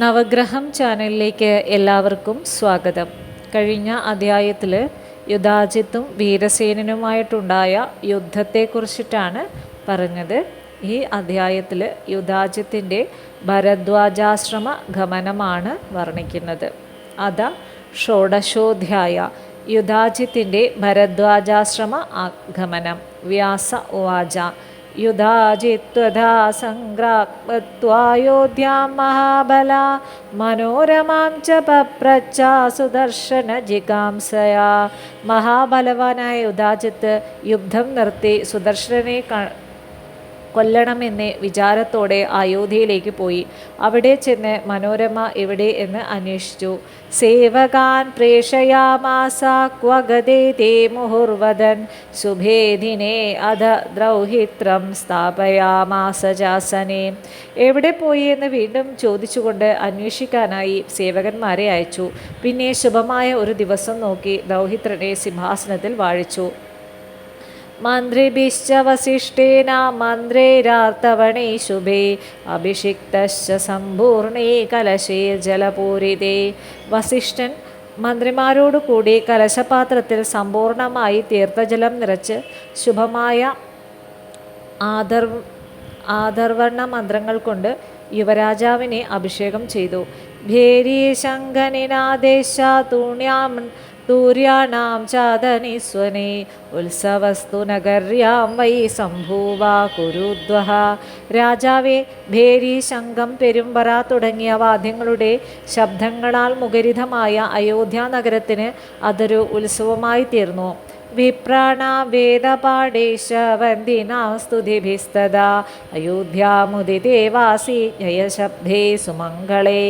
നവഗ്രഹം ചാനലിലേക്ക് എല്ലാവർക്കും സ്വാഗതം. കഴിഞ്ഞ അധ്യായത്തിൽ യുദ്ധാജിത്തും വീരസേനനുമായിട്ടുണ്ടായ യുദ്ധത്തെക്കുറിച്ചിട്ടാണ് പറഞ്ഞത്. ഈ അധ്യായത്തിൽ യുദ്ധാജിത്തിന്റെ ഭരദ്വാജാശ്രമ ഗമനമാണ് വർണിക്കുന്നത്. അത ഷോഡശോധ്യായ യുദ്ധാജിത്തിന്റെ ഭരദ്വാജാശ്രമ ഗമനം. വ്യാസ ഉവാച സംഗ്രാമത്വായോധ്യാം മഹാബല മനോരമാം ച പപ്രച്ചാ സുദർശന ജിഗാംസയാ. മഹാബലവാനായ യുധാജിത്ത് യുദ്ധം നിർത്തി സുദർശനെ കൊല്ലണമെന്ന് വിചാരത്തോടെ അയോധ്യയിലേക്ക് പോയി. അവിടെ ചെന്ന് മനോരമ എവിടെ എന്ന് അന്വേഷിച്ചു. സേവകാൻ പ്രേഷയാമാസ ക്വഗതേ അധ ദ്രൗഹിത്രം സ്ഥാപയാമാസ ജാസനെ. എവിടെ പോയി എന്ന് വീണ്ടും ചോദിച്ചുകൊണ്ട് അന്വേഷിക്കാനായി സേവകന്മാരെ അയച്ചു. പിന്നെ ശുഭമായ ഒരു ദിവസം നോക്കി ദൗഹിത്രനെ സിംഹാസനത്തിൽ വാഴിച്ചു. മന്ത്രിഭിശ്ച വസിഷ്ഠേന മന്ത്രേരാർത്തവണേ ശുഭേ. അഭിഷിക്തശ്ച സമ്പൂർണേ കലശേ ജലപൂരിതേ. വസിഷ്ഠൻ മന്ത്രിമാരോടുകൂടി കലശപാത്രത്തിൽ സമ്പൂർണമായി തീർത്ഥജലം നിറച്ച് ശുഭമായ ആദർ ആദർവർണ മന്ത്രങ്ങൾ കൊണ്ട് യുവരാജാവിനെ അഭിഷേകം ചെയ്തു. ഭേരി ശങ്കനിനാദേശ തൂണ്യാം തൂര്യാണാം ചാതനിസ്വനെ ഉത്സവസ്തു നഗര്യാം വൈ സംഭൂവ കുരുദ്വഹ. രാജാവെ ഭേരി ശംഖം പെരുമ്പറ തുടങ്ങിയ വാദ്യങ്ങളുടെ ശബ്ദങ്ങളാൽ മുഖരിതമായ അയോധ്യ നഗരത്തിന് അതൊരു ഉത്സവമായി തീർന്നു. വേദപാഠേശ വന്ദിനാ സ്തുതിഭിസ്തദാ. അയോധ്യാമുദിദേവാസി ജയശബ്ദേ സുമംഗളേ.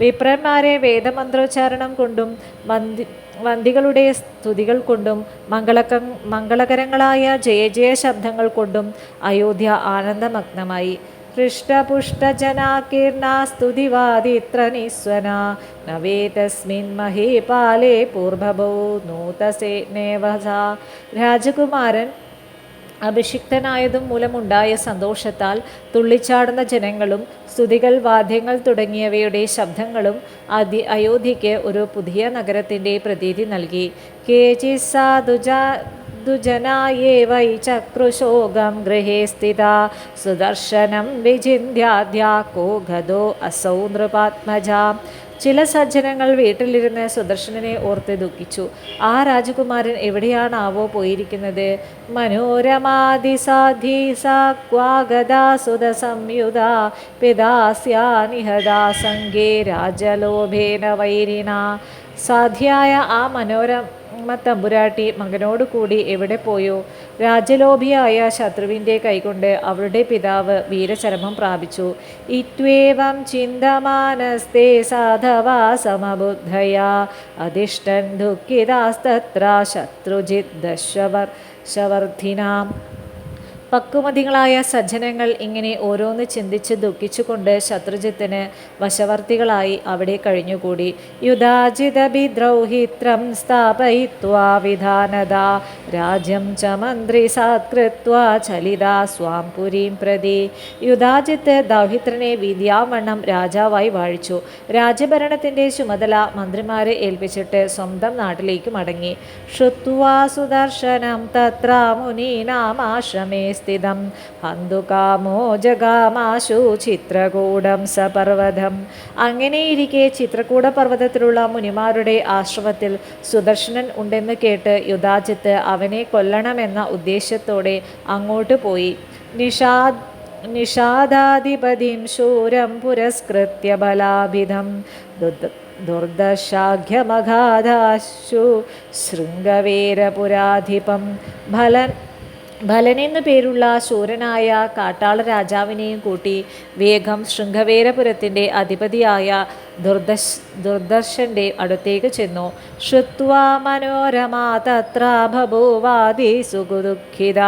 വിപ്രന്മാരെ വേദമന്ത്രോച്ചാരണം കൊണ്ടും വന്ദി വന്ദികളുടെ സ്തുതികൾ കൊണ്ടും മംഗളക മംഗളകരങ്ങളായ ജയ ജയ ശബ്ദങ്ങൾ കൊണ്ടും അയോധ്യ ആനന്ദമഗ്നമായി. ഹൃഷ്ടപുഷ്ടജനാകീർണ സ്തുതിവാദിത്ര നിസ്വന നവേ തസ്മിൻ മഹീപാലേ പൂർഭഭോ നൂതസേ നേവസ രാജകുമാരൻ അഭിഷിക്തനായതും മൂലമുണ്ടായ സന്തോഷത്താൽ തുള്ളിച്ചാടുന്ന ജനങ്ങളും സ്തുതികൾ വാദ്യങ്ങൾ തുടങ്ങിയവയുടെ ശബ്ദങ്ങളും അതി അയോധ്യയ്ക്ക് ഒരു പുതിയ നഗരത്തിന്റെ പ്രതീതി നൽകി. കേജി സാധുജാ ദുജനായേ വൈ ചക്രുശോകം ഗൃഹേ സ്ഥിത. സുദർശനം വിചിന്യാധ്യാ കോ ഗതോ അസൗ നൃപാത്മജ. ചില സജ്ജനങ്ങൾ വീട്ടിലിരുന്ന് സുദർശനനെ ഓർത്ത് ദുഃഖിച്ചു. ആ രാജകുമാരൻ എവിടെയാണാവോ പോയിരിക്കുന്നത്? മനോരമാതിസാധി സംഗേ രാജലോഭേന വൈരിണ. സാധ്യായ ആ മനോരമ തമ്പുരാട്ടി മകനോട് കൂടി എവിടെ പോയോ? രാജലോഭിയായ ശത്രുവിന്റെ കൈകൊണ്ട് അവളുടെ പിതാവ് വീരചരമം പ്രാപിച്ചു. ഇത്വേവം ചിന്തമാനസ്തേ സാധവാ സമബുദ്ധയാ അധിഷ്ഠൻ ദുഃഖിതാസ്തത്ര ശത്രുജിത് ദശവർ ശവർദ്ധിനാം പക്വമതികളായ സജ്ജനങ്ങൾ ഇങ്ങനെ ഓരോന്ന് ചിന്തിച്ച് ദുഃഖിച്ചുകൊണ്ട് ശത്രുജിത്തിന് വശവർത്തികളായി അവിടെ കഴിഞ്ഞുകൂടി. യുധാജിതഭിദ്രൗഹിത്രം സ്ഥാപയിത്വാ രാജ്യം ച മന്ത്രി സാത്കൃത്വ ചലിത സ്വാം പുരീം പ്രതി. യുധാജിത്ത് ദൗഹിത്രനെ വിദ്യാവണ്ണം രാജാവായി വാഴിച്ചു. രാജ്യഭരണത്തിന്റെ ചുമതല മന്ത്രിമാരെ ഏൽപ്പിച്ചിട്ട് സ്വന്തം നാട്ടിലേക്ക് മടങ്ങി. ശ്രുത്വാ സുദർശനം തത്ര മുനീനാമാശ്രമേ സ്ഥിതം ഹന്തുകാമോ ജഗാമാശു ചിത്രകൂടം സപർവതം അങ്ങനെയിരിക്കെ ചിത്രകൂട പർവതത്തിലുള്ള മുനിമാരുടെ ആശ്രമത്തിൽ സുദർശനൻ ഉണ്ടെന്ന് കേട്ട് യുദാജിത്ത് അവനെ കൊല്ലണമെന്ന ഉദ്ദേശത്തോടെ അങ്ങോട്ട് പോയി. നിഷാ നിഷാദാധിപതിം ശൂരം പുരസ്കൃത്യ ബലാഭിധം ദുർദശാഖ്യമഘാദാശു ശൃംഗവീരപുരാധിപം. ഫലൻ ഫലൻ എന്നു പേരുള്ള ശൂരനായ കാട്ടാള രാജാവിനെയും കൂട്ടി വേഗം ശൃംഗവേരപുരത്തിന്റെ അധിപതിയായ ദുർദശ് ദുർദർശന്റെ അടുത്തേക്ക് ചെന്നു. ശ്രുത്വാ മനോരമ തത്ര ബഭൂവാദി സുഖുദുഃഖിത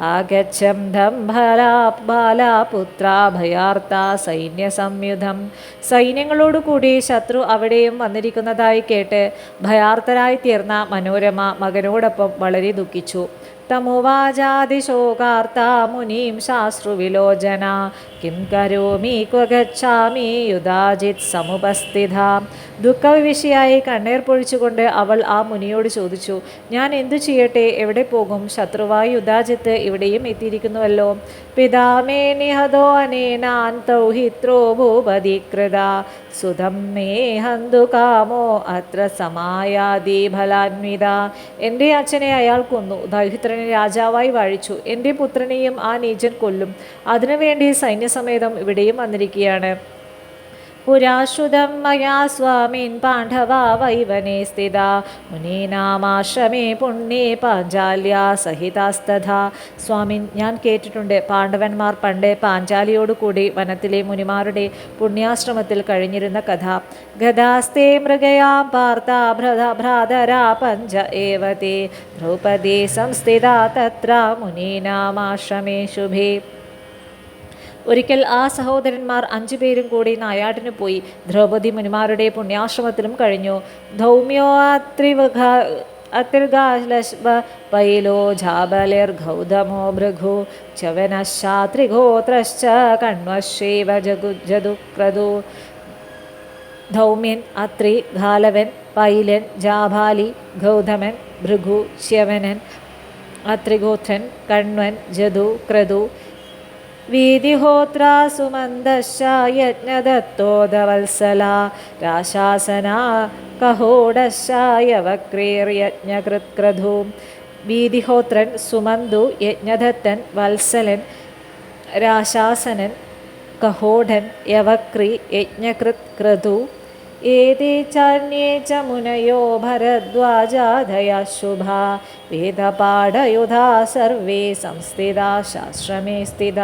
ആഗച്ഛം ദംഭലാ ബാലാപുത്ര ഭയാർത്ത സൈന്യ സംയുധം സൈന്യങ്ങളോടുകൂടി ശത്രു അവിടെയും വന്നിരിക്കുന്നതായി കേട്ട് ഭയാർത്തരായി തീർന്ന മനോരമ മകനോടൊപ്പം വളരെ ദുഃഖിച്ചു. തമുവാചാതിശോകാർത്താ മുനീം ശാസ്ത്രുവിലോചന. കിം കരോമി ക്വ ഗച്ഛാമി യുദാജിത് സമുപസ്ഥിത. ദുഃഖവിഷയായി കണ്ണീർ പൊഴിച്ചുകൊണ്ട് അവൾ ആ മുനിയോട് ചോദിച്ചു ഞാൻ എന്തു ചെയ്യട്ടെ? എവിടെ പോകും? ശത്രുവായി യുദാജിത്ത് ഇവിടെയും എത്തിയിരിക്കുന്നുവല്ലോ. പിതാമേ നിഹതോ അനേനാൻ തൗഹിത്രോ ഭൂപതികൃത സുതം മേ ഹന്തു കാമോ അത്ര സമായാതി ഫലാന്വിത. എന്റെ അച്ഛനെ അയാൾ കൊന്നു ദൈഹിത്രനെ രാജാവായി വാഴിച്ചു. എന്റെ പുത്രനെയും ആ നീചൻ കൊല്ലും. അതിനുവേണ്ടി സൈന്യസമേതം ഇവിടെയും വന്നിരിക്കുകയാണ്. പുരാശ്രുതം മയാ സ്വാമീൻ പാണ്ഡവ വൈവനെ സ്ഥിത. മുനീനാമാശ്രമേ പുണ്യേ പാഞ്ചാല്യ സഹിതാസ്തഥ. സ്വാമിൻ ഞാൻ കേട്ടിട്ടുണ്ട്. പാണ്ഡവന്മാർ പണ്ട് പാഞ്ചാലിയോടുകൂടി വനത്തിലെ മുനിമാരുടെ പുണ്യാശ്രമത്തിൽ കഴിഞ്ഞിരുന്ന കഥ. ഗതാസ്തേ മൃഗയാം പാർത്ത ഭ്രത ഭ്രാതരാ പഞ്ച ഏവതേ. ദ്രൗപദി സംസ്ഥിത തത്ര മുനീനാമാശ്രമേ ശുഭേ. ഒരിക്കൽ ആ സഹോദരന്മാർ അഞ്ചു പേരും കൂടി നായാട്ടിന് പോയി. ദ്രൗപദി മുനിമാരുടെ പുണ്യാശ്രമത്തിലും കഴിഞ്ഞു. ധൗമ്യോത്രിവഘ അത്തിർഗാശ്ലശ്വ പൈലോ ജാബലിർ ഗൗതമോ ഭൃഗു ചവനശാത്രിഗോത്രശ്ച കൺവശേവ ജഗു ജതുക്രതു ധൗമ്യൻ അത്രി ഘാലവൻ പൈലൻ ജാബാലി ഗൗതമൻ ഭൃഗു ശ്യവനൻ അത്രിഗോത്രൻ കൺവൻ ജതു ക്രതു വീതിഹോത്രാ സുമന്ദശ യജ്ഞദത്തോദവത്സല രാശാസന കഹോടശായവക്രീർയജ്ഞകൃത്ക്രധു. വീതിഹോത്രൻ സുമന്തു യജ്ഞദത്തൻ വത്സലൻ രാശാസനൻ കഹോഢൻ യവക്രി യജ്ഞകൃത് ക്രതു ഏതേ ചാന്യേ ച മുനയോ ഭരദ്വാജാധയാ ശുഭാ. വേദപാഠയുധാ സർവേ സംസ്ഥിത ശാശ്രമേ സ്ഥിത.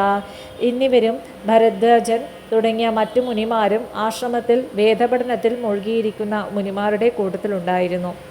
എന്നിവരും ഭരദ്വാജൻ തുടങ്ങിയ മറ്റു മുനിമാരും ആശ്രമത്തിൽ വേദപഠനത്തിൽ മുഴുകിയിരിക്കുന്ന മുനിമാരുടെ കൂട്ടത്തിലുണ്ടായിരുന്നു.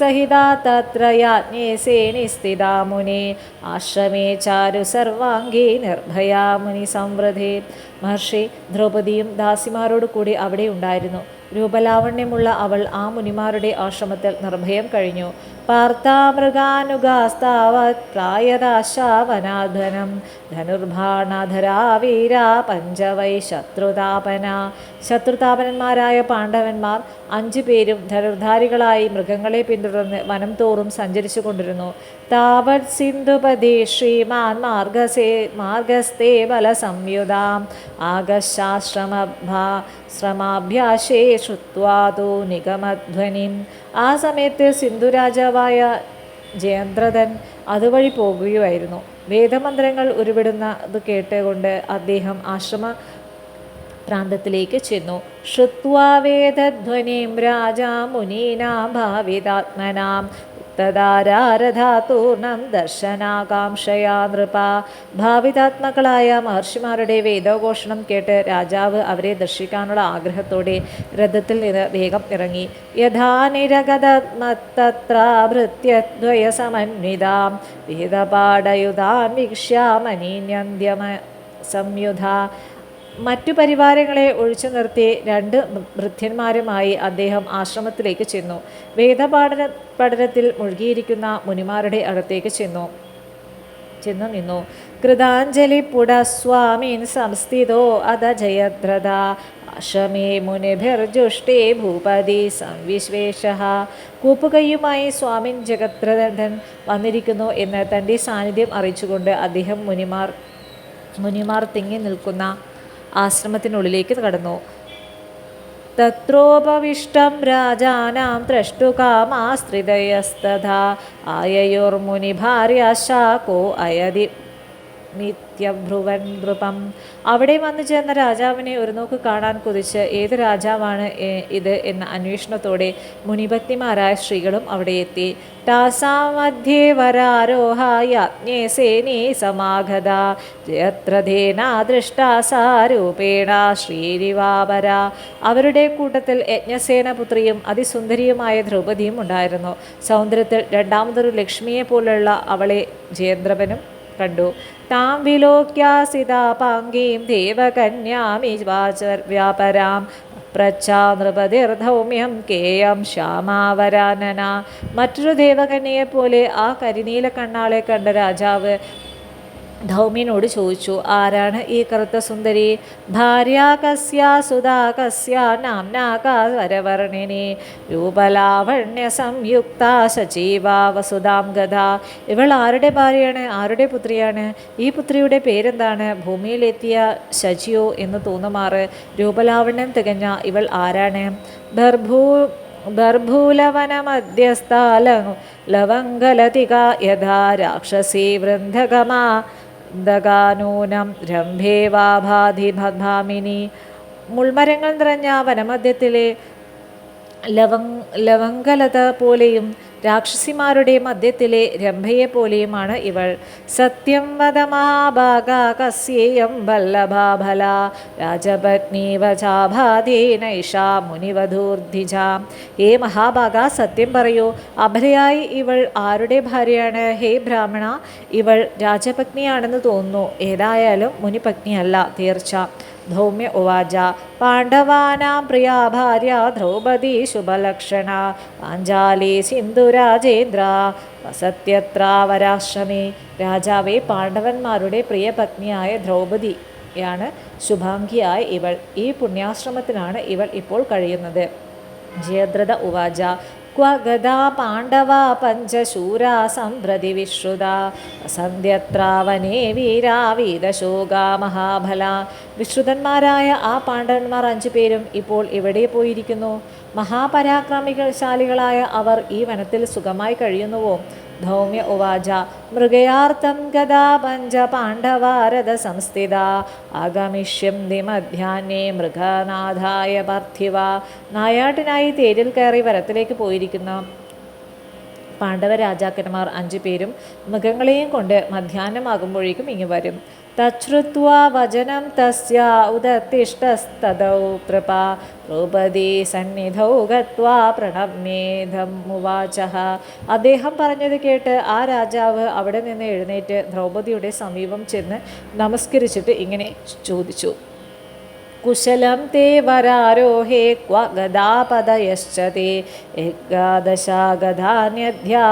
സഹിതാ തത്ര യാജ്ഞേ സേനിസ്ഥിതാ മുനി. ആശ്രമേ ചാരു സർവാംഗീ നിർഭയാ മുനി സംവൃധേ മഹർഷി ദ്രൗപദിയും ദാസിമാരോട് കൂടി അവിടെ ഉണ്ടായിരുന്നു. രൂപലാവണ്യമുള്ള അവൾ ആ മുനിമാരുടെ ആശ്രമത്തിൽ നിർഭയം കഴിഞ്ഞു. പാർത്താമൃഗാനുഗാസ്താവത് പ്രായതാശാവനാധനം ധനുർഭാണധരാ വീര പഞ്ചവൈ ശത്രുതാപന. ശത്രുതാപനന്മാരായ പാണ്ഡവന്മാർ അഞ്ചു പേരും ധനുർധാരികളായി മൃഗങ്ങളെ പിന്തുടർന്ന് വനം തോറും സഞ്ചരിച്ചു കൊണ്ടിരുന്നു താവത് സിന്ധുപതി ശ്രീമാൻ മാർഗസേ മാർഗസ്തേ ബല സംയുതാം ആകശാശ്രമഭാ ശ്രമാഭ്യാശേ ശ്രുത്വാതു നിഗമധ്വനിം. ആ സമയത്ത് സിന്ധു രാജാവായ ജയന്ത്രതൻ അതുവഴി പോകുകയായിരുന്നു വേദമന്ത്രങ്ങൾ ഉരുവിടുന്നത് കേട്ടുകൊണ്ട് അദ്ദേഹം ആശ്രമ പ്രാന്തത്തിലേക്ക് ചെന്നു. ശ്രുത്വാ വേദധ്വനിം രാജാ മുനീനാം ഭാവിതാത്മനാം തദാരാരധാതൂർണം ദർശനാകാംക്ഷയാ നൃപ. ഭാവിതാത്മകളായ മഹർഷിമാരുടെ വേദഘോഷണം കേട്ട് രാജാവ് അവരെ ദർശിക്കാനുള്ള ആഗ്രഹത്തോടെ രഥത്തിൽ നിന്ന് വേഗം ഇറങ്ങി. യഥാ നിരഗതമത്തത്ര ഭൃത്യദ്വയ സമന്വിതാം വേദപാഠയുധാൻ വീക്ഷ്യാമനീന്യന്ത്യമ സംയുധ. മറ്റു പരിവാരങ്ങളെ ഒഴിച്ചു നിർത്തി രണ്ട് വൃദ്ധന്മാരുമായി അദ്ദേഹം ആശ്രമത്തിലേക്ക് ചെന്നു. വേദപാഠന പഠനത്തിൽ മുഴുകിയിരിക്കുന്ന മുനിമാരുടെ അടുത്തേക്ക് ചെന്നു. ചെന്നു നിന്നു. കൃതാഞ്ജലി പുട പുടസ്വാമീൻ സംസ്ഥിതോ അത ജയദ്രഥ ആശ്രമേ മുനിഭിർജുഷ്ടേ ഭൂപതി സംവിശ്വേഷ. കൂപ്പുകൈയുമായി സ്വാമിൻ ജഗദ്രഥൻ വന്നിരിക്കുന്നു എന്ന് തന്റെ സാന്നിധ്യം അറിയിച്ചുകൊണ്ട് അദ്ദേഹം മുനിമാർ മുനിമാർ തിങ്ങി നിൽക്കുന്ന ആശ്രമത്തിനുള്ളിലേക്ക് കടന്നു. തത്രോപവിഷ്ടം രാജാനാം ദ്രഷ്ടുകാമാസ്ത്രിതയസ്തഥാ ആയയോർമുനിഭാര്യാശാകോ അയതി നിത്യഭ്രുവൻ നൃപം. അവിടെ വന്നു ചേർന്ന രാജാവിനെ ഒരു നോക്ക് കാണാൻ കുതിച്ച് ഏത് രാജാവാണ് ഇത് എന്ന അന്വേഷണത്തോടെ മുനിഭക്തിമാരായ സ്ത്രീകളും അവിടെ എത്തി. യാജ്ഞേ സേനീ സമാഗത. ജയത്രധേനാ ദൃഷ്ടാസാരൂപേണ ശ്രീരിവാപര അവരുടെ കൂട്ടത്തിൽ യജ്ഞസേന പുത്രിയും അതിസുന്ദരിയുമായ ദ്രൗപദിയും ഉണ്ടായിരുന്നു. സൗന്ദര്യത്തിൽ രണ്ടാമതൊരു ലക്ഷ്മിയെ പോലുള്ള അവളെ ജയന്ദ്രവനും കണ്ടു. താം വിലോക്യാസിതാപാംഗീം ദേവകന്യാമി വ്യാപരാം പ്രച്ചാ നൃപതിർധൗമ്യം കേയം ശ്യാമാവരാനന. മറ്റൊരു ദേവകന്യയെപ്പോലെ ആ കരിനീല കണ്ണാളെ കണ്ട രാജാവ് ധൗമ്യനോട് ചോദിച്ചു ആരാണ് ഈ കറുത്ത സുന്ദരി? ഭാര്യ കസ്യ സുധാ കസ്യ നാംനാകാരവർണിനി രൂപലാവണ്യ സംയുക്ത സജീവ വസുധാം ഗത ഇവൾ ആരുടെ ഭാര്യയാണ്? ആരുടെ പുത്രിയാണ്? ഈ പുത്രിയുടെ പേരെന്താണ്? ഭൂമിയിലെത്തിയ ശചിയോ എന്ന് തോന്നുമാറ്. രൂപലാവണ്യം തികഞ്ഞ ഇവൾ ആരാണ്? ഭർഭൂ ബർഭൂലവനമധ്യസ്ഥാല ലവങ്കലതിക യഥാ രാക്ഷസീ വൃന്ദഗമാ ദഗാനൂനം രംഭേവാഭാധി ഭാമിനി മുൾമരങ്ങൾ നിറഞ്ഞ വനമധ്യത്തിലെ ലവങ് ലവങ്കലത പോലെയും രാക്ഷസിമാരുടെ മധ്യത്തിലെ രംഭയെ പോലെയുമാണ് ഇവൾ. സത്യം വദ മഹാഭാഗ കസ്യേയം വല്ലഭാഫല രാജപത്നി വചാഭാധേനൈഷാ മുനിവധൂർധിജ ഹേ മഹാഭാഗ സത്യം പറയൂ അഭരയായി ഇവൾ ആരുടെ ഭാര്യയാണ്? ഹേ ബ്രാഹ്മണ ഇവൾ രാജപത്നിയാണെന്ന് തോന്നുന്നു. ഏതായാലും മുനിപത്നിയല്ല തീർച്ച. ഉവാച. പാണ്ഡവാനാം പ്രിയ ഭാര്യ ദ്രൗപദി ശുഭലക്ഷണ. പാഞ്ചാലി സിന്ധുരാജേന്ദ്ര വസത്യത്രാവരാശ്രമേ രാജാവെ പാണ്ഡവന്മാരുടെ പ്രിയ പത്നിയായ ദ്രൗപദിയാണ് ശുഭാംഗിയായ ഇവൾ. ഈ പുണ്യാശ്രമത്തിനാണ് ഇവൾ ഇപ്പോൾ കഴിയുന്നത്. ജയദ്രഥ ഉവാച. പാണ്ഡവ പഞ്ചശൂരാ സംപ്രതി വിശ്രുത. സന്ധ്യത്രാവനേ വീരാ വീരശോക മഹാബല. വിശ്രുതന്മാരായ ആ പാണ്ഡവന്മാർ അഞ്ചു പേരും ഇപ്പോൾ എവിടെ പോയിരിക്കുന്നു? മഹാപരാക്രമികശാലികളായ അവർ ഈ വനത്തിൽ സുഖമായി കഴിയുന്നുവോ? മൃഗയാർത്ഥം ഗതാ പഞ്ച പാണ്ഡവാരത സംസ്ഥിത. ആഗമിഷ്യം മധ്യാഹ്നേ മൃഗനാഥായ പാർത്ഥിവ. നായാട്ടിനായി തേരിൽ കയറി വരത്തിലേക്ക് പോയിരിക്കുന്ന. പാണ്ഡവ രാജാക്കന്മാർ അഞ്ചു പേരും മൃഗങ്ങളെയും കൊണ്ട് മധ്യാഹ്നമാകുമ്പോഴേക്കും ഇങ്ങ് വരും. തശ്രുത്വ വചനം തസ്യ ഉദത്തിഷ്ടസ്തദൗ പ്രഭ ദ്രൗപദി സന്നിധൗ ഗത്വാ പ്രണമ്യേധം ഉവാച അദ്ദേഹം പറഞ്ഞത് കേട്ട് ആ രാജാവ് അവിടെ നിന്ന് എഴുന്നേറ്റ് ദ്രൗപദിയുടെ സമീപം ചെന്ന് നമസ്കരിച്ചിട്ട് ഇങ്ങനെ ചോദിച്ചു. കുശലം തേ വരാരോഹേ ക്വ ഗദാപദയശ്ച തേ ഏകാദശാഗധാന്യധ്യാ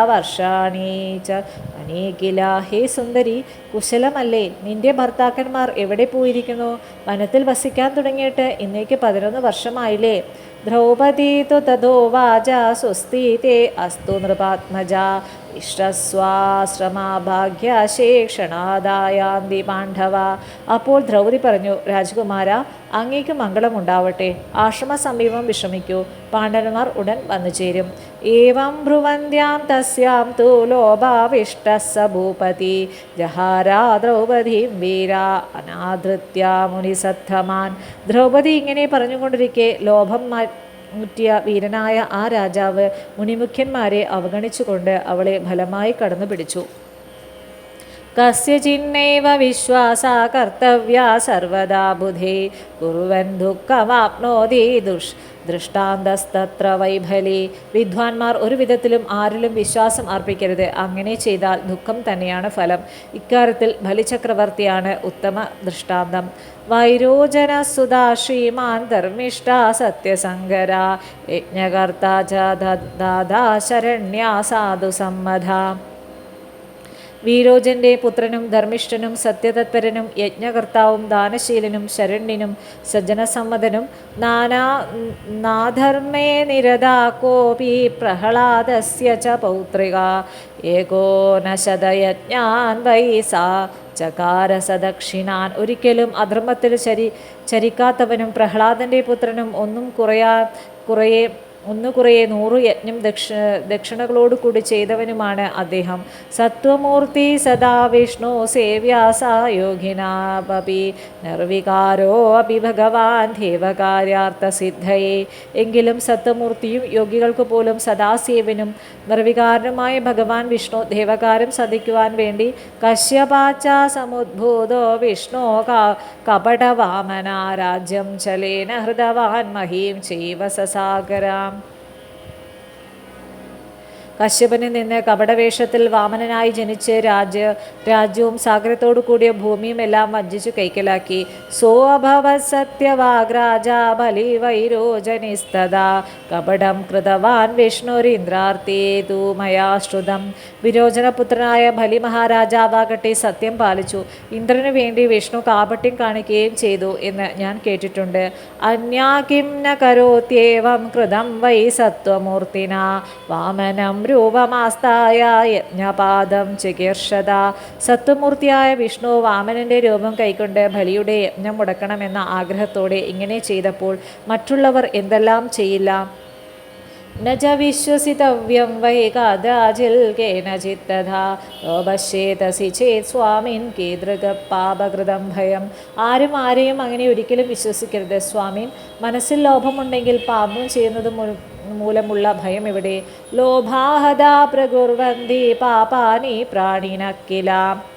വർഷാണി ച അനേകില ഹേ സുന്ദരി കുശലമല്ലേ നിന്റെ ഭർത്താക്കന്മാർ എവിടെ പോയിരിക്കുന്നു? വനത്തിൽ വസിക്കാൻ തുടങ്ങിയിട്ട് ഇന്നേക്ക് പതിനൊന്ന് വർഷമായില്ലേ. ദ്രൗപദീ തു തഥോ വാച സ്വസ്തി തേ അസ്തു നൃപാത്മജ ഇഷ്ടസ്വാശ്രമാഭാഗ്യശേഷണാദായാന്തി പാണ്ഡവ. അപ്പോൾ ദ്രൗപദി പറഞ്ഞു രാജകുമാര അങ്ങേക്ക് മംഗളമുണ്ടാവട്ടെ. ആശ്രമ സമീപം വിശ്രമിക്കൂ. പാണ്ഡവന്മാർ ഉടൻ വന്നു ചേരും. ഏവം ഭ്രുവന്ധ്യാം തസ്യാം തൂ ലോഭാവിഷ്ട സ ഭൂപതി. ജഹാരാ ദ്രൗപദീം വീര. അനാദൃത്യ മുനിസദ്ധമാൻ. ദ്രൗപദി ഇങ്ങനെ പറഞ്ഞുകൊണ്ടിരിക്കെ ലോഭം മുറ്റിയ വീരനായ ആ രാജാവ് മുനിമുഖ്യന്മാരെ അവഗണിച്ചുകൊണ്ട് അവളെ ഫലമായി കടന്നു പിടിച്ചു കസ്യചിന്നൈവ വിശ്വാസ കർത്തവ്യ സർവദാ ബുധേ. കുറുവൻ ദുഃഖമാപ്നോതി ദുഷ് ദൃഷ്ടാന്തസ്തത്ര വൈഫലി. വിദ്വാൻമാർ ഒരു വിധത്തിലും ആരിലും വിശ്വാസം അർപ്പിക്കരുത്. അങ്ങനെ ചെയ്താൽ ദുഃഖം തന്നെയാണ് ഫലം. ഇക്കാര്യത്തിൽ ബലിചക്രവർത്തിയാണ് ഉത്തമ ദൃഷ്ടാന്തം. വൈരോചനസുതാ ശ്രീമാൻ ധർമ്മിഷ്ട സത്യസങ്കര യജ്ഞകർത്ത ച ദാദാ ശരണ്യ സാധു വീരോജന്റെ പുത്രനും ധർമ്മിഷ്ഠനും സത്യതത്പരനും യജ്ഞകർത്താവും ദാനശീലനും ശരണ്യനും സജ്ജനസമ്മതനും നാനാ നാധർമ്മേ നിരതാ കോപി പ്രഹ്ലാദസ്യ ച പൗത്രിക. ഏകോനശതയജ്ഞാൻ വൈസ ചകാര ഒരിക്കലും അധർമ്മത്തിൽ ചരി ചരിക്കാത്തവനും പ്രഹ്ലാദന്റെ പുത്രനും ഒന്നും കുറയാ കുറയെ ഒന്ന് കുറേ നൂറ് യജ്ഞം ദക്ഷ ദക്ഷിണകളോട് കൂടി ചെയ്തവനുമാണ് അദ്ദേഹം. സത്വമൂർത്തി സദാ വിഷ്ണു സേവ്യാസായോഗിനാപി നിർവികാരോ അപി ഭഗവാൻ ദേവകാര്യാർത്ഥ സിദ്ധയെ. എങ്കിലും സത്വമൂർത്തിയും യോഗികൾക്ക് പോലും സദാസേവനും നിർവികാരനുമായ ഭഗവാൻ വിഷ്ണു ദേവകാരം സധിക്കുവാൻ വേണ്ടി കശ്യപാച്ച സമുദ്ഭൂതോ വിഷ്ണു കപടവാമന രാജ്യം ചലേന ഹൃദവാൻ മഹീം ചൈവ സസാഗരാം കശ്യപനിൽ നിന്ന് കപടവേഷത്തിൽ വാമനനായി ജനിച്ച് രാജ്യ രാജ്യവും സാഗരത്തോടു കൂടിയ ഭൂമിയും എല്ലാം വഞ്ചിച്ചു കൈക്കലാക്കി. സോഭവ സത്യവാഗ്രാജ ബലി വൈരോജനിസ്തദാ കപടം കൃതവാൻ വിഷ്ണുരീന്ദ്രാർത്തേതു മയാ ശ്രുതം വിരോചനപുത്രനായ ബലി മഹാരാജാവാകട്ടെ സത്യം പാലിച്ചു. ഇന്ദ്രനു വേണ്ടി വിഷ്ണു കാപട്യം കാണിക്കുകയും ചെയ്തു എന്ന് ഞാൻ കേട്ടിട്ടുണ്ട്. അന്യാകിം ന കരോത്യേവം കൃതം വൈ സത്വമൂർത്തിന. വാമനം രൂപമാസ്തായ യജ്ഞപാദം ചികിർഷത സത്വമൂർത്തിയായ വിഷ്ണു വാമനന്റെ രൂപം കൈക്കൊണ്ട് ബലിയുടെ യജ്ഞം മുടക്കണമെന്ന ആഗ്രഹത്തോടെ ഇങ്ങനെ ചെയ്തപ്പോൾ മറ്റുള്ളവർ എന്തെല്ലാം ചെയ്യില്ല न च विश्वसितव्यं वै कादाचिल् केनचित् तथा പശ്യേതസി ചേത് സ്വാമിൻ കീതൃകപാപകൃതം ഭയം ആരും ആരെയും അങ്ങനെ ഒരിക്കലും വിശ്വസിക്കരുത് സ്വാമിൻ മനസ്സിൽ ലോഭമുണ്ടെങ്കിൽ പാപം ചെയ്യുന്നത് മൂ- മൂലമുള്ള ഭയം എവിടെ? ലോഭാഹതാ പ്രകുർവന്തി പാപാനി പ്രാണിനക്കിലാം.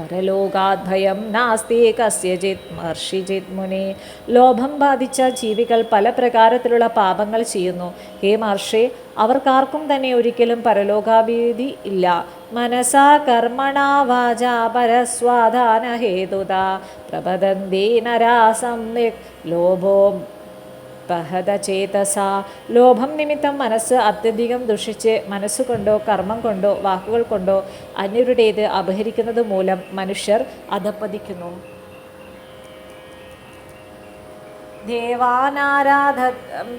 പരലോകാത് ഭയം നാസ്തി കസ്യജിത് മഹർഷിജിത് മുനി. ലോഭം ബാധിച്ച ജീവികൾ പല പ്രകാരത്തിലുള്ള പാപങ്ങൾ ചെയ്യുന്നു. ഹേ മഹർഷി അവർക്കാർക്കും തന്നെ ഒരിക്കലും പരലോകാഭീതി ഇല്ല. മനസാ കർമ്മണ വാച പരസ്വാധാന ഹേതുത പ്രപദന്തി നരാ ലോഭോ പഹത ചേതസ. ലോഭം നിമിത്തം മനസ്സ് അത്യധികം ദുഷിച്ച് മനസ്സുകൊണ്ടോ കർമ്മം കൊണ്ടോ വാക്കുകൾ കൊണ്ടോ അന്യരുടേത് അപഹരിക്കുന്നത് മൂലം മനുഷ്യർ അധപ്പതിക്കുന്നു.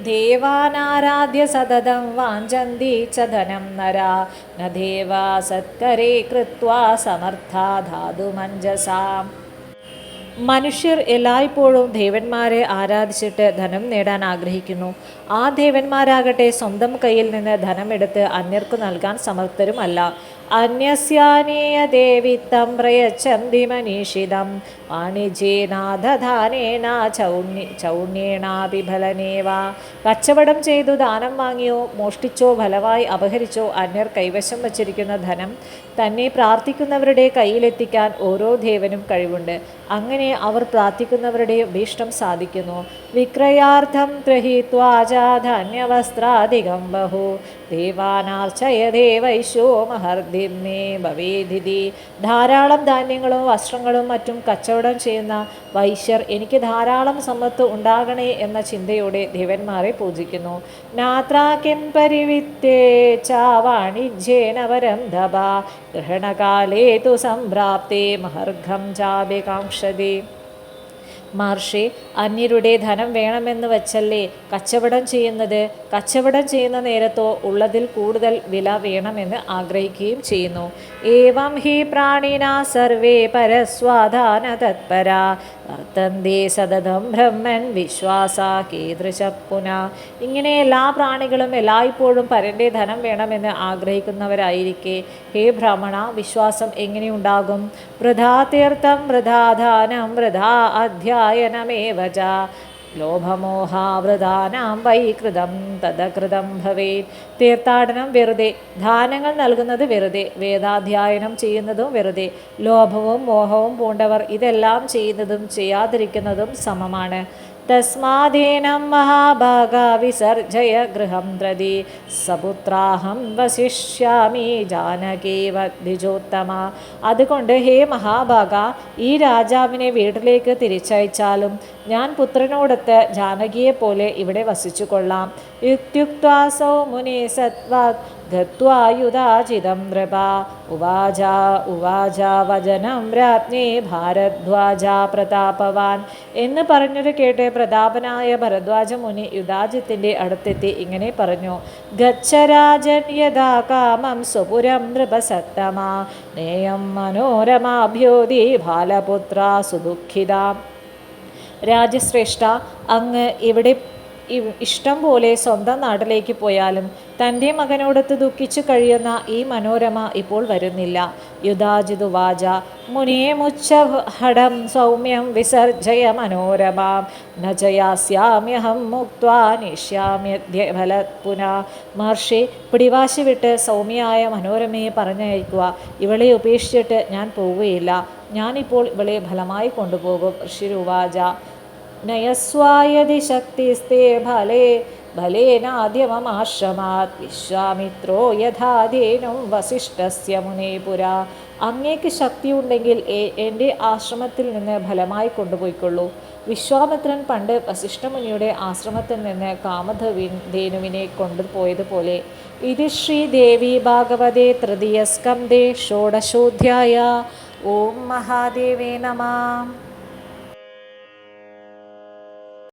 ദേവാനാരാധ സതതം വാഞ്ചന്തി ച ധനം നരാ. ന ദേവാ സത്കരേ കൃത്വാ സമർത്ഥാ ധാതുമഞ്ജസാം മനുഷ്യർ എല്ലായ്പ്പോഴും ദേവന്മാരെ ആരാധിച്ചിട്ട് ധനം നേടാൻ ആഗ്രഹിക്കുന്നു. ആ ദേവന്മാരാകട്ടെ സ്വന്തം കയ്യിൽ നിന്ന് ധനമെടുത്ത് അന്യർക്ക് നൽകാൻ സമർത്ഥരുമല്ല. അന്യസ്യാനീയ ദേവിത്തം പ്രയച്ഛന്തി മനീഷിതം വാണിജ്യേനാധധാനേന ചൗണ്യ ചൗണ്യേണാഭിഫലനേവ. കച്ചവടം ചെയ്തു ദാനം വാങ്ങിയോ മോഷ്ടിച്ചോ ഫലമായി അപഹരിച്ചോ അന്യർ കൈവശം വച്ചിരിക്കുന്ന ധനം തന്നെ പ്രാർത്ഥിക്കുന്നവരുടെ കയ്യിലെത്തിക്കാൻ ഓരോ ദേവനും കഴിവുണ്ട്. അങ്ങനെ അവർ പ്രാർത്ഥിക്കുന്നവരുടെ ഭീഷ്ടം സാധിക്കുന്നു. വിക്രയാർത്ഥം ഗ്രഹീത്വാചാ ബഹു ബഹു. ദേവൈശോ വൈശ്യോ മഹർദിമേ ഭവേദിതി. ധാരാളം ധാന്യങ്ങളും വസ്ത്രങ്ങളും മറ്റും കച്ചവടം ചെയ്യുന്ന വൈശ്യർ എനിക്ക് ധാരാളം സമ്പത്ത് ഉണ്ടാകണേ എന്ന ചിന്തയോടെ ദേവന്മാരെ പൂജിക്കുന്നു. പരിവിത്തേ ഗ്രഹണകാലേ തു സംപ്രാപ്തേ മഹർഘം ചാഭികാംക്ഷതി മഹർഷി അന്യരുടെ ധനം വേണമെന്ന് വച്ചല്ലേ കച്ചവടം ചെയ്യുന്നത്? കച്ചവടം ചെയ്യുന്ന നേരത്തോ ഉള്ളതിൽ കൂടുതൽ വില വേണമെന്ന് ആഗ്രഹിക്കുകയും ചെയ്യുന്നു. ഏവം ഹി പ്രാണിന സർവേ പരസ്വാധാന തത്പര വർത്തന്തേ സതതം ബ്രഹ്മൻ വിശ്വാസ കീദൃശ പുന. ഇങ്ങനെ എല്ലാ പ്രാണികളും എല്ലായ്പ്പോഴും പരന്റെ ധനം വേണമെന്ന് ആഗ്രഹിക്കുന്നവരായിരിക്കെ. ഹേ ബ്രാഹ്മണ വിശ്വാസം എങ്ങനെയുണ്ടാകും? വൃഥാ തീർത്ഥം വൃഥാദാനം വൃഥാ അധ്യായനമേവ ച ലോഭമോഹാവൃതാനാം വൈകൃതം തദകൃതം ഭവേത്. തീർത്ഥാടനം വെറുതെ ദാനങ്ങൾ നൽകുന്നത് വെറുതെ വേദാധ്യായനം ചെയ്യുന്നതും വെറുതെ ലോഭവും മോഹവും പൂണ്ടവർ ഇതെല്ലാം ചെയ്യുന്നതും ചെയ്യാതിരിക്കുന്നതും സമമാണ്. തസ്മാദേനം മഹാഭാഗ വിസർജയ ഗൃഹം പ്രതി സപുത്രാഹം വസിഷ്യാമി ജാനകീവ ദ്വിജോത്തമ അതുകൊണ്ട് ഹേ മഹാഭാഗ ഈ രാജാവിനെ വീട്ടിലേക്ക് തിരിച്ചയച്ചാലും ഞാൻ പുത്രനോടൊത്ത് ജാനകിയെ പോലെ ഇവിടെ വസിച്ചു കൊള്ളാം ഇത്യുക്വാസൗ മുനി സത്വാത് ഗത്വായുധാചിതം നൃപ ഉവാച ഉവാച വചനം രാജ്ഞി ഭാരദ്വാജ പ്രതാപവാൻ എന്ന് പറഞ്ഞത് കേട്ട് പ്രതാപനായ ഭരദ്വാജ മുനി യുധാജിത്തിന്റെ അടുത്തെത്തി ഇങ്ങനെ പറഞ്ഞു ഗച്ഛരാജൻ യഥാ കാമം സ്വപുരം നൃപസത്തമാ നേയം മനോരമാഭ്യോതി ബാലപുത്ര സുദുഃഖിത। രാജശ്രേഷ്ഠ അങ്ങ് ഇവിടെ ഇഷ്ടം പോലെ സ്വന്തം നാട്ടിലേക്ക് പോയാലും തന്റെ മകനോടൊത്ത് ദുഃഖിച്ചു കഴിയുന്ന ഈ മനോരമ ഇപ്പോൾ വരുന്നില്ല. യുധാജിതു വാച മുനിയെ മുച്ഛഹടം സൗമ്യം വിസർജയ മനോരമാം. നജയാസ്യാമ്യഹം മുക്വാ നിഷ്യാമ്യദ്യ ഫലത് പുന മഹർഷി പിടിവാശി വിട്ട് സൗമ്യയായ മനോരമയെ പറഞ്ഞയക്കുക. ഇവളെ ഉപേക്ഷിച്ചിട്ട് ഞാൻ പോവുകയില്ല. ഞാനിപ്പോൾ ഇവളെ ഫലമായി കൊണ്ടുപോകും. ഋഷിരുവാച നയസ്വായതി ശക്തിസ്തേ ഫലേ ബലേനാദ്യമമാശ്രമാത് വിശ്വാമിത്രോ യഥാധീനം വസിഷ്ഠസ്യ മുനേ പുരാ അങ്ങേക്ക് ശക്തിയുണ്ടെങ്കിൽ എന്റെ ആശ്രമത്തിൽ നിന്ന് ഫലമായി കൊണ്ടുപോയിക്കൊള്ളൂ. വിശ്വാമിത്രൻ പണ്ട് വസിഷ്ഠമുനിയുടെ ആശ്രമത്തിൽ നിന്ന് കാമധവി ധേനുവിനെ കൊണ്ടുപോയതുപോലെ. ഇത് ശ്രീദേവി ഭാഗവതേ തൃതീയ സ്കന്ധേ ഷോഡശോധ്യായ. ഓം മഹാദേവേ നമ.